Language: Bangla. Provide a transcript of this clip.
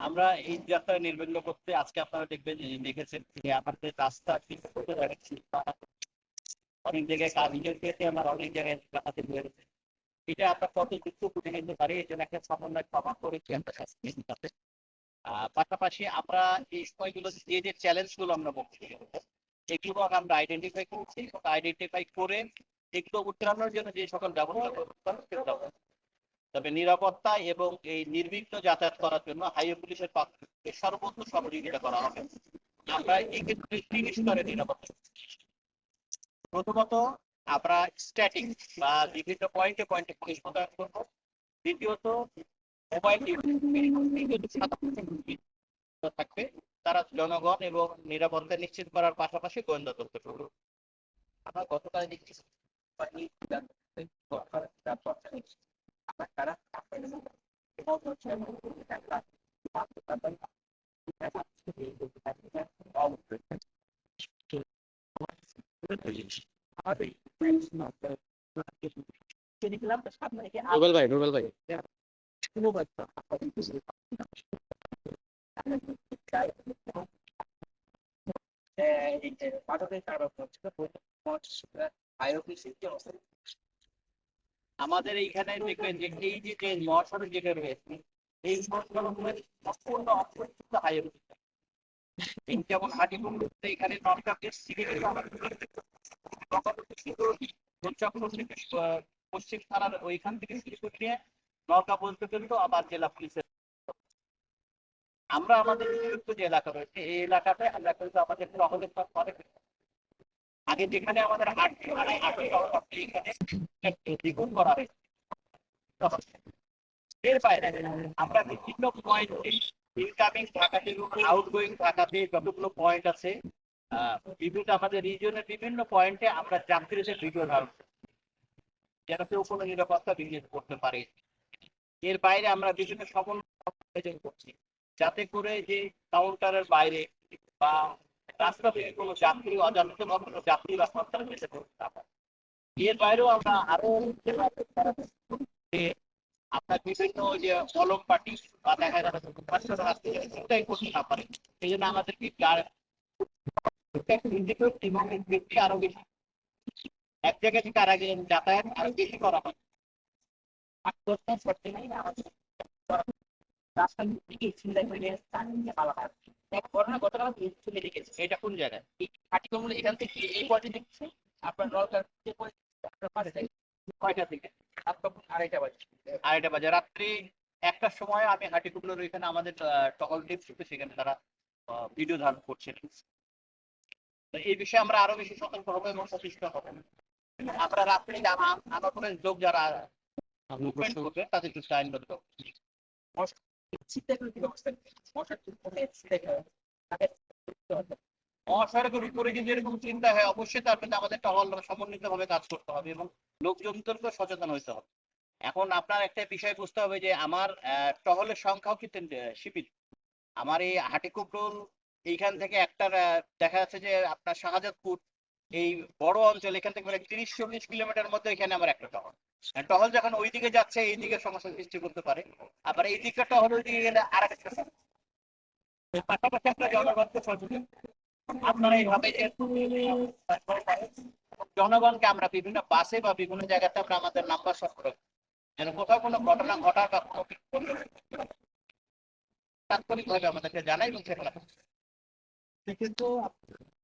আমরা এই যাত্রা নির্বিঘ্ন করতে আজকে আপনারা দেখবেন দেখেছেন যে আমাদের রাস্তা ঠিক করতে দেখাচ্ছি অনেক জায়গায় ক্ষেত্রে আমার অনেক জায়গায় এটা আমরা কত যুক্ত করে নিতে পারি, এই জন্য একটা সমন্বয় প্রমাণ করেছি পাশাপাশি আমরা এই সময়গুলো যে যে চ্যালেঞ্জগুলো আমরা বলছি এগুলো আমরা আইডেন্টিফাই করছি। আইডেন্টিফাই করে এগুলো উত্তরানোর জন্য যে সকল ব্যবস্থা তবে নিরাপত্তা এবং এই নির্বিঘ্ন যাতায়াত করার জন্য হাইওয়ে পুলিশের থেকে সর্বোচ্চ সহযোগিতা করা হবে। আমরা এক্ষেত্রে তিন স্তরে নিরাপত্তা প্রথমত, আমরা স্ট্যাটিক বা বিভিন্ন পয়েন্টে পয়েন্টে পুলিশ মোতায়েন করব। দ্বিতীয়ত মোবাইল থাকবে, তারা জনগণ এবং নিরাপত্তা নিশ্চিত করার পাশাপাশি গোয়েন্দা তথ্য আমরা গতকাল দেখছি রুবেল ভাই রুবেল ভাই আমাদের এইখানে দেখবেন যে এই যে যে মহাসড়ক যেটা রয়েছে, এই অপরিচিত যেমন এখানে পশ্চিম থানার ওইখান থেকে শুরু করে নৌকা বলতে কিন্তু আবার জেলা পুলিশের। আমরা আমাদের যে এলাকা রয়েছে, এই এলাকাতে আমরা কিন্তু আমাদের পর পরে আগে যেখানে আমাদের হাট দ্বিগুণ করা হয়েছে। এর বাইরে আমরা বিভিন্ন পয়েন্টে ইনকামিং আউটগোয়িং ঢাকাতে যতগুলো পয়েন্ট আছে বিভিন্ন আমাদের রিজনের বিভিন্ন পয়েন্টে আমরা যাত্রীদের ভিডিও ধারণ। যেন কেউ কোনো নিরাপত্তা বিঘ্নিত করতে পারে। এর বাইরে আমরা বিভিন্ন সমন্বয় করছি। যাতে করে যে কাউন্টারের বাইরে বা রাস্তা থেকে কোনো যাত্রী অজান্ত বা কোনো যাত্রী রাস্তা যেতে পারবে না। এর বাইরেও আমরা আরও আপনার বিভিন্ন যে কলম পার্টি বা দেখা যাচ্ছে বাচ্চারা রাস্তা চিন্তাই করতে না পারে। এই জন্য আমাদেরকে indicate এবং আরও বেশি। এক জায়গা থেকে আর যাতায়াত আরও বেশি করা হয়। করতে রাস্তার দিকে চিন্তাই করে এক ঘটনা গতকাল চলে দেখেছি এটা কোন জায়গায়? এই কাটিকমূল এখান থেকে এই পর্যন্ত দেখছি আপনার নলকার আপনার পাশে কয়টা থেকে? আর তখন আড়াইটা বাজে আড়াইটা বাজে। রাত্রি একটার সময় আমি হাটিকুমলোর ওইখানে আমাদের আহ, টহল টিপ ছিল সেখানে তারা ভিডিও ধারণ করছিলেন তো এই বিষয়ে আমরা আরও বেশি সতর্ক হব এবং সচেষ্ট হব। আমরা রাত্রি আমার করে লোক যারা তাদের একটু আইনগত এরকম চিন্তা হয়, অবশ্যই তার মধ্যে আমাদের সমন্বিত ভাবে কাজ করতে হবে এবং লোকজনদেরকে সচেতন হতে হবে। এখন আপনার একটা বিষয় বুঝতে হবে যে আমার টহলের সংখ্যাও কিন্তু সীমিত। আমার এই হাটিকুপরুল এইখান থেকে একটা দেখা যাচ্ছে যে আপনার শাহজাদপুর এই বড় অঞ্চল, এখান থেকে মানে তিরিশ, চল্লিশ কিলোমিটার মধ্যে এখানে আমার একটা টহল টহল যখন ওই দিকে যাচ্ছে এই দিকে সমস্যা সৃষ্টি করতে পারে। আবার এই দিকটা টহল ওই দিকে গেলে আর একটা জনগণকে আমরা বিভিন্ন বাসে বা বিভিন্ন জায়গাতে আমরা আমাদের নাম্বার করে। যেন কোথাও কোনো ঘটনা ঘটার বা তাৎক্ষণিকভাবে আমাদেরকে জানাই এবং সেটা কিন্তু